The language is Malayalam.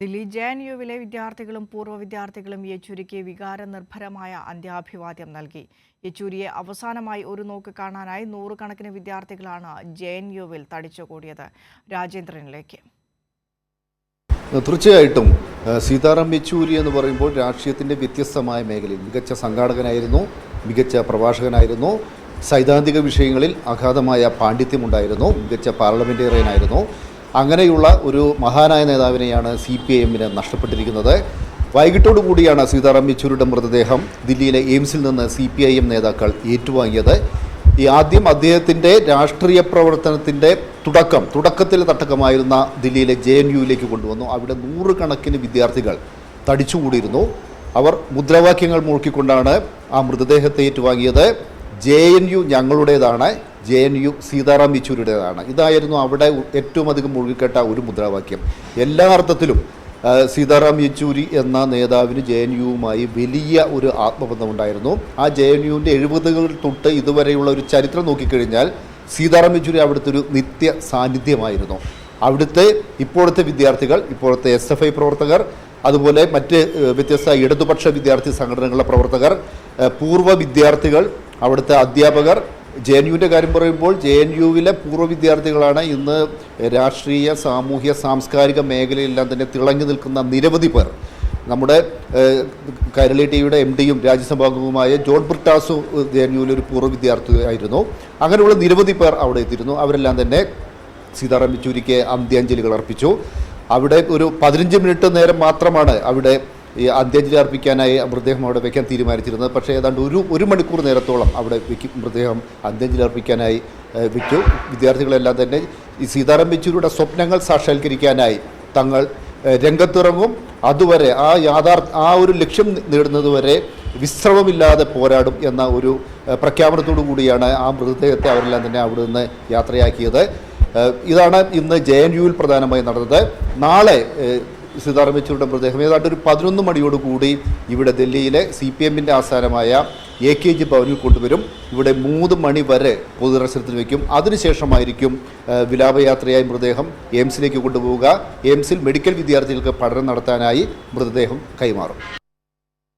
ദില്ലി ജെ എൻ യുവിലെ വിദ്യാർത്ഥികളും പൂർവ വിദ്യാർത്ഥികളും യെച്ചൂരിക്ക് വികാരനിർഭരമായ അന്ത്യാഭിവാദ്യം നൽകി. യെച്ചൂരിയെ അവസാനമായി ഒരു നോക്ക് കാണാനായി നൂറുകണക്കിന് വിദ്യാർത്ഥികളാണ് ജെ എൻ യുവിൽ തടിച്ചുകൂടിയത്. രാജേന്ദ്രനിലേക്ക്. തീർച്ചയായിട്ടും സീതാറാം യെച്ചൂരി എന്ന് പറയുമ്പോൾ രാഷ്ട്രീയത്തിന്റെ വ്യത്യസ്തമായ മേഖലയിൽ മികച്ച സംഘാടകനായിരുന്നു മികച്ച പ്രഭാഷകനായിരുന്നു സൈദ്ധാന്തിക വിഷയങ്ങളിൽ അഗാധമായ പാണ്ഡിത്യമുണ്ടായിരുന്നു മികച്ച പാർലമെന്റേറിയനായിരുന്നു അങ്ങനെയുള്ള ഒരു മഹാനായ നേതാവിനെയാണ് സി പി ഐ എമ്മിന് നഷ്ടപ്പെട്ടിരിക്കുന്നത്. വൈകിട്ടോടു കൂടിയാണ് സീതാറാം യെച്ചൂരിയുടെ മൃതദേഹം ദില്ലിയിലെ എയിംസിൽ നിന്ന് സി പി ഐ എം നേതാക്കൾ ഏറ്റുവാങ്ങിയത്. ഈ ആദ്യം അദ്ദേഹത്തിന്റെ രാഷ്ട്രീയ പ്രവർത്തനത്തിന്റെ തുടക്കം തുടക്കത്തിലെ തട്ടകമായിരുന്ന ദില്ലിയിലെ ജെ എൻ യുയിലേക്ക് കൊണ്ടുവന്നു. അവിടെ നൂറുകണക്കിന് വിദ്യാർത്ഥികൾ തടിച്ചുകൂടിയിരുന്നു. അവർ മുദ്രാവാക്യങ്ങൾ മുഴക്കിക്കൊണ്ടാണ് ആ മൃതദേഹത്തെ ഏറ്റുവാങ്ങിയത്. ജെ എൻ യു ഞങ്ങളുടേതാണ്. ജെ എൻ യു സീതാറാം യെച്ചൂരിയുടേതാണ്. ഇതായിരുന്നു അവിടെ ഏറ്റവും അധികം മുഴുകിക്കേട്ട ഒരു മുദ്രാവാക്യം. എല്ലാ അർത്ഥത്തിലും സീതാറാം യെച്ചൂരി എന്ന നേതാവിന് ജെ എൻ യുവുമായി വലിയ ഒരു ആത്മബന്ധമുണ്ടായിരുന്നു. ആ ജെ എൻ യുവിന്റെ എഴുപതുകൾ തൊട്ട് ഇതുവരെയുള്ള ഒരു ചരിത്രം നോക്കിക്കഴിഞ്ഞാൽ സീതാറാം യെച്ചൂരി അവിടുത്തെ ഒരു നിത്യ സാന്നിധ്യമായിരുന്നു. അവിടുത്തെ ഇപ്പോഴത്തെ വിദ്യാർത്ഥികൾ ഇപ്പോഴത്തെ എസ് എഫ് ഐ പ്രവർത്തകർ അതുപോലെ മറ്റ് വ്യത്യസ്ത ഇടതുപക്ഷ വിദ്യാർത്ഥി സംഘടനകളുടെ പ്രവർത്തകർ പൂർവ വിദ്യാർത്ഥികൾ അവിടുത്തെ അധ്യാപകർ ജെ എൻ യുവിന്റെ കാര്യം പറയുമ്പോൾ ജെ എൻ യുവിലെ പൂർവ വിദ്യാർത്ഥികളാണ് ഇന്ന് രാഷ്ട്രീയ സാമൂഹ്യ സാംസ്കാരിക മേഖലയിലെല്ലാം തന്നെ തിളങ്ങി നിൽക്കുന്ന നിരവധി പേർ. നമ്മുടെ കൈരളി ടി വിയുടെ എം ഡിയും രാജ്യസഭാംഗവുമായ ജോൺ ബ്രിട്ടാസു ജെ എൻ യുവിലെ ഒരു പൂർവ വിദ്യാർത്ഥിയായിരുന്നു അങ്ങനെയുള്ള നിരവധി പേർ അവിടെ എത്തിയിരുന്നു. അവരെല്ലാം തന്നെ സീതാറാം യെച്ചൂരിക്ക് അന്ത്യാഞ്ജലികൾ അർപ്പിച്ചു. അവിടെ ഒരു പതിനഞ്ച് മിനിറ്റ് നേരം മാത്രമാണ് അവിടെ ഈ അന്ത്യാഞ്ജലി അർപ്പിക്കാനായി മൃതദേഹം അവിടെ വയ്ക്കാൻ തീരുമാനിച്ചിരുന്നത്. പക്ഷേ ഏതാണ്ട് ഒരു ഒരു മണിക്കൂർ നേരത്തോളം അവിടെ വയ്ക്കും മൃതദേഹം അന്ത്യാഞ്ജലി അർപ്പിക്കാനായി വെച്ചു വിദ്യാർത്ഥികളെല്ലാം തന്നെ ഈ സീതാറാം യെച്ചൂരിയുടെ സ്വപ്നങ്ങൾ സാക്ഷാത്കരിക്കാനായി തങ്ങൾ രംഗത്തിറങ്ങും. അതുവരെ ആ യാഥാർത്ഥ ആ ഒരു ലക്ഷ്യം നേടുന്നതുവരെ വിശ്രമമില്ലാതെ പോരാടും എന്ന ഒരു പ്രഖ്യാപനത്തോടു കൂടിയാണ് ആ മൃതദേഹത്തെ അവരെല്ലാം തന്നെ അവിടെ നിന്ന് യാത്രയാക്കിയത്. ഇതാണ് ഇന്ന് ജെ എൻ യുവിൽ പ്രധാനമായി നടന്നത്. നാളെ സീതാറാം യെച്ചൂരിയുടെ മൃതദേഹം. ഏതാണ്ട് ഒരു പതിനൊന്ന് മണിയോടുകൂടി ഇവിടെ ഡൽഹിയിലെ സി പി എമ്മിന്റെ ആസ്ഥാനമായ എ കെ ജി ഭവനിൽ കൊണ്ടുവരും. ഇവിടെ മൂന്ന് മണി വരെ പൊതുദർശനത്തിൽ വയ്ക്കും അതിനുശേഷമായിരിക്കും വിലാപയാത്രയായി മൃതദേഹം എയിംസിലേക്ക് കൊണ്ടുപോവുക. എയിംസിൽ മെഡിക്കൽ വിദ്യാർത്ഥികൾക്ക് പഠനം നടത്താനായി മൃതദേഹം കൈമാറും.